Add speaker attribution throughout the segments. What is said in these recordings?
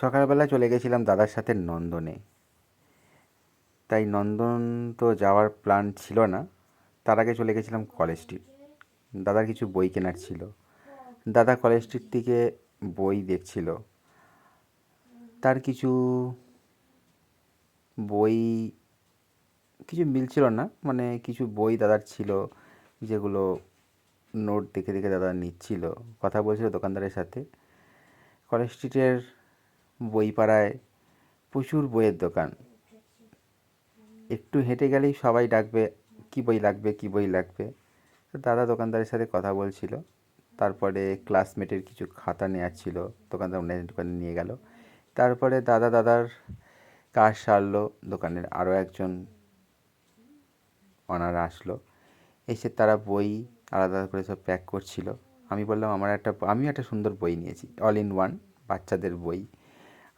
Speaker 1: সকালবেলা চলে গেছিলাম দাদার সাথে নন্দনে। তাই নন্দন তো যাওয়ার প্ল্যান ছিল না। তার আগে চলে গেছিলাম কলেজ স্ট্রিট দাদার কিছু বই কেনার ছিল। দাদা কলেজ স্ট্রিট থেকে বই দেখছিল। তার কিছু বই, কিছু মিলছিল না। মানে কিছু বই দাদার ছিল, যেগুলো নোট দেখে দেখে দাদা নিচ্ছিল। কথা বলছিল দোকানদারের সাথে। কলেজ স্ট্রিটের বইপাড়ায় প্রচুর বইয়ের দোকান। একটু হেঁটে গেলেই সবাই ডাকবে, কী বই লাগবে, কী বই লাগবে? দাদা দোকানদারের সাথে কথা বলছিল। তারপরে ক্লাসমেটের কিছু খাতা নেওয়ার ছিল, দোকানদার অন্য দোকানে নিয়ে গেল। তারপরে দাদা দাদার কাজ সারলো, দোকানের আরও একজন অনার আসলো। এসে তারা বই আলাদা করে সব প্যাক করছিল। আমি বললাম, আমার একটা, আমিও একটা সুন্দর বই নিয়েছি অল ইন ওয়ান বাচ্চাদের বই।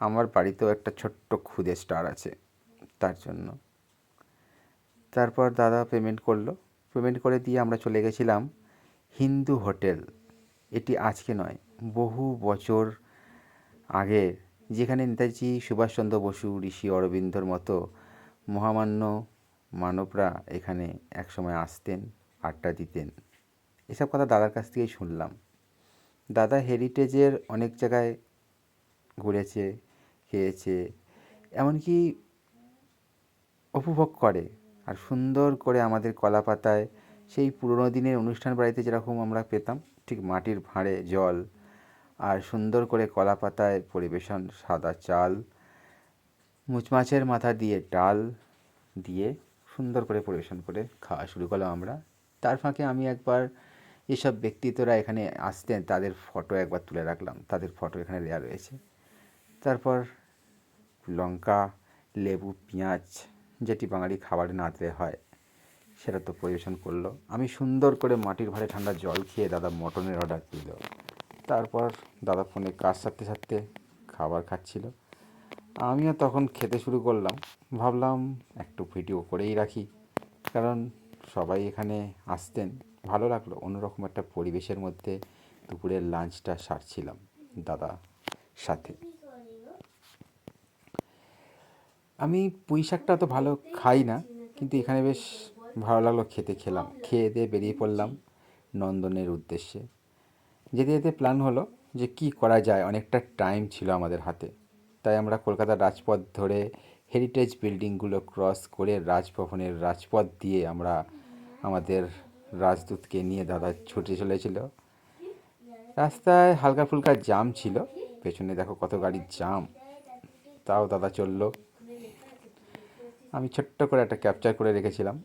Speaker 1: আমার বাড়িতেও একটা ছোট্ট খুদে স্টার আছে তার জন্য। তারপর দাদা পেমেন্ট করল। পেমেন্ট করে দিয়ে আমরা চলে গেছিলাম হিন্দু হোটেল। এটি আজকে নয়, বহু বছর আগে, যেখানে নেতাজি সুভাষচন্দ্র বসু, ঋষি অরবিন্দর মতো মহামান্য মানবরা এখানে একসময় আসতেন, আড্ডা দিতেন। এসব কথা দাদার কাছ থেকেই শুনলাম। দাদা হেরিটেজের অনেক জায়গায় ঘুরেছে খেয়েছে, এমনকি উপভোগ করে। আর সুন্দর করে আমাদের কলা পাতায় সেই পুরোনো দিনের অনুষ্ঠান বাড়িতে যেরকম আমরা পেতাম, ঠিক মাটির ভাঁড়ে জল আর সুন্দর করে কলা পাতায় পরিবেশন সাদা চাল মুচমাছের মাথা দিয়ে ডাল দিয়ে সুন্দর করে পরিবেশন করে খাওয়া শুরু করলাম আমরা। তার ফাঁকে আমি একবার যেসব ব্যক্তিত্বরা এখানে আসতেন, তাদের ফটো একবার তুলে রাখলাম, তাদের ফটো এখানে দেওয়া রয়েছে। তারপর লঙ্কা, লেবু, পেঁয়াজ যেটি বাঙালি খাবারে না দিলে হয়, সেটা তো পরিবেশন করল। আমি সুন্দর করে মাটির ভাঁড়ে ঠান্ডা জল খেয়ে দাদা মটনের অর্ডার দিল। তারপর দাদা ফোনে কাজ সারতে সারতে খাবার খাচ্ছিল। আমিও তখন খেতে শুরু করলাম। ভাবলাম একটু ভিডিও করেই রাখি। কারণ সবাই এখানে আসতেন, ভালো লাগল। অন্যরকম একটা পরিবেশের মধ্যে দুপুরের লাঞ্চটা সারছিলাম দাদা সাথে। আমি পুঁই শাকটা তো ভালো খাই না, কিন্তু এখানে বেশ ভালো লাগল খেতে খেলাম। খেয়ে দিয়ে বেরিয়ে পড়লাম নন্দনের উদ্দেশ্যে। যেতে যেতে প্ল্যান হলো যে কি করা যায়, অনেকটা টাইম ছিল আমাদের হাতে। তাই আমরা কলকাতার রাজপথ ধরে হেরিটেজ বিল্ডিংগুলো ক্রস করে রাজভবনের রাজপথ দিয়ে আমরা আমাদের রাজদূতকে নিয়ে দাদা ছুটে চলেছিল। রাস্তায় হালকা ফুলকা জাম ছিল, পেছনে দেখো কত গাড়ির জাম তাও দাদা চলল। আমি ছোট্ট করে একটা ক্যাপচার করে রেখেছিলাম।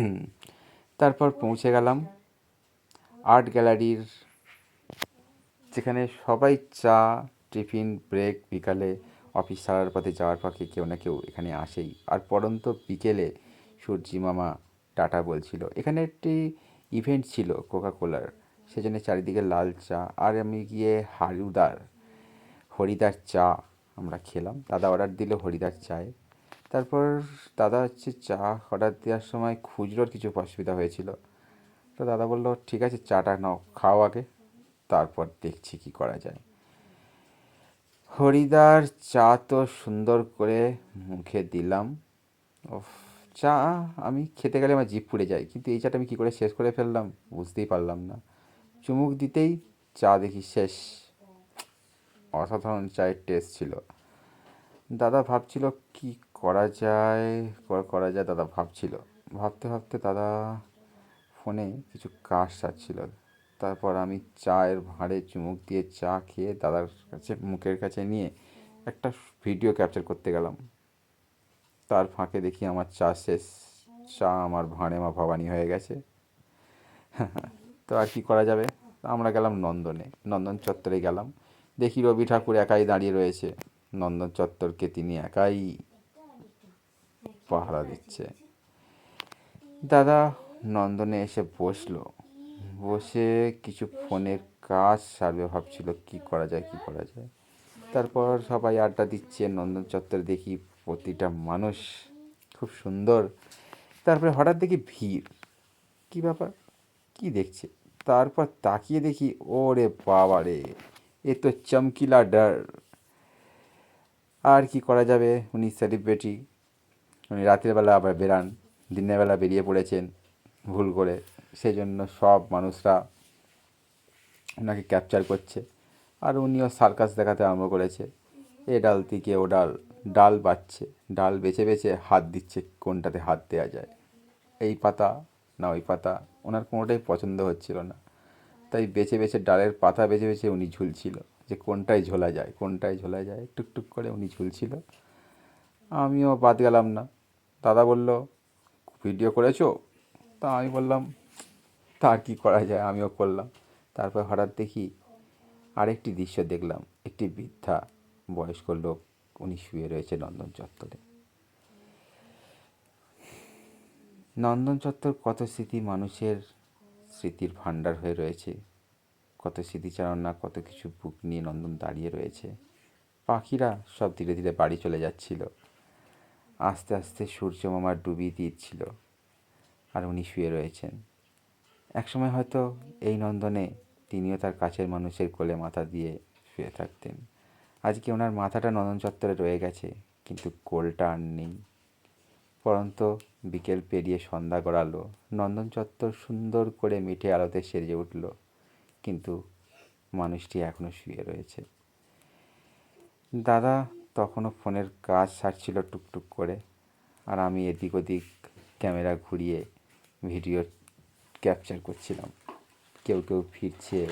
Speaker 1: তারপর পৌঁছে গেলাম আর্ট গ্যালারির যেখানে সবাই চা টিফিন ব্রেক বিকালে অফিস ছাড়ার পথে যাওয়ার পথে কেউ না কেউ এখানে আসেই। আর পরন্ত বিকেলে সূর্যি মামা টাটা বলছিল। এখানে একটি ইভেন্ট ছিল কোকা কোলার সেজন্য চারিদিকে লাল চা আর আমি গিয়ে হারুদার, হরিদার চা আমরা খেলাম। দাদা অর্ডার দিল হরিদার চায়। তারপর দাদা হচ্ছে চা অর্ডার দেওয়ার সময় খুচরোর কিছু অসুবিধা হয়েছিল। তো দাদা বলল, ঠিক আছে, চাটা নাও, খাও আগে, তারপর দেখছি কি করা যায়। হরিদার চা তো সুন্দর করে মুখে দিলাম। ও চা আমি খেতে গেলে আমার জিভ পুড়ে যায়, কিন্তু এই চাটা আমি কী করে শেষ করে ফেললাম বুঝতেই পারলাম না। চুমুক দিতেই চা দেখি শেষ। অসাধারণ চায়ের টেস্ট ছিল। দাদা ভাবছিল, কি করা যায় করা যায় দাদা ভাবছিল। ভাবতে ভাবতে দাদা ফোনে কিছু কাজ সারছিল তারপর আমি চায়ের ভাঁড়ে চুমুক দিয়ে চা খেয়ে দাদার কাছে, মুখের কাছে নিয়ে একটা ভিডিও ক্যাপচার করতে গেলাম। তার ফাঁকে দেখি আমার চা শেষ, চা আমার ভাঁড়ে মা ভবানী হয়ে গেছে। তো আর কি করা যাবে? আমরা গেলাম নন্দনে। নন্দন চত্বরে গেলাম। দেখি রবি ঠাকুর একাই দাঁড়িয়ে রয়েছে। নন্দন চত্বরকে তিনি একাই পাহারা দিচ্ছে। দাদা নন্দনে এসে বসল। বসে কিছু ফোনের কাজ সারবে ভাবছিল, কি করা যায়, কি করা যায়। তারপর সবাই আড্ডা দিচ্ছে, নন্দন চত্বরে দেখি প্রতিটা মানুষ খুব সুন্দর। তারপরে হঠাৎ দেখি ভিড়। কি ব্যাপার? কি দেখছে? তারপর তাকিয়ে দেখি, ওরে বাবা রে এ তো চমকিলা ডার। আর কি করা যাবে উনি সেলিব্রিটি উনি রাতের বেলা আবার বেরান, দিনের বেলা বেরিয়ে পড়েছেন ভুল করে। সেই জন্য সব মানুষরা ওনাকে ক্যাপচার করছে। আর উনিও সার্কাস দেখাতে আরম্ভ করেছে। এ ডাল থেকে ও ডাল ডাল বাচ্ছে। ডাল বেছে বেছে হাত দিচ্ছে কোনটাতে হাত দেওয়া যায়। এই পাতা না ওই পাতা, ওনার কোনোটাই পছন্দ হচ্ছিল না। তাই বেছে বেছে ডালের পাতা বেছে বেছে উনি ঝুলছিল। যে কোনটায় ঝোলা যায়, কোনটায় ঝোলা যায়, টুকটুক করে উনি ঝুলছিল। আমিও বাদ গেলাম না। দাদা বলল, ভিডিও করেছ? তা আমি বললাম তার কি করা যায়? আমিও করলাম। তারপর হঠাৎ দেখি আরেকটি দৃশ্য দেখলাম, একটি বৃদ্ধা বয়স্ক লোক, উনি শুয়ে রয়েছে নন্দন চত্বরে। নন্দন চত্বর কত স্মৃতি মানুষের স্মৃতির ভাণ্ডার হয়ে রয়েছে। কত স্মৃতিচারণা, কত কিছু বুক নিয়ে নন্দন দাঁড়িয়ে রয়েছে। পাখিরা সব ধীরে ধীরে বাড়ি চলে যাচ্ছিল। আস্তে আস্তে সূর্য মামার ডুবিয়ে দিচ্ছিল আর উনি শুয়ে রয়েছেন। একসময় হয়তো এই নন্দনে তিনিও তার কাছের মানুষের কোলে মাথা দিয়ে শুয়ে থাকতেন। আজকে ওনার মাথাটা নন্দন চত্বরে রয়ে গেছে, কিন্তু কোলটা আর নেই। পরন্ত বিকেল পেরিয়ে সন্ধ্যা গড়ালো, নন্দন চত্বর সুন্দর করে মিঠে আলোতে সেজে উঠল, কিন্তু মানুষটি এখনও শুয়ে রয়েছে। দাদা তখনও ফোনের কাজ সারছিল টুকটুক করে আর আমি এদিক ওদিক ক্যামেরা ঘুরিয়ে ভিডিও ক্যাপচার করছিলাম। কেউ কেউ ফিরছে।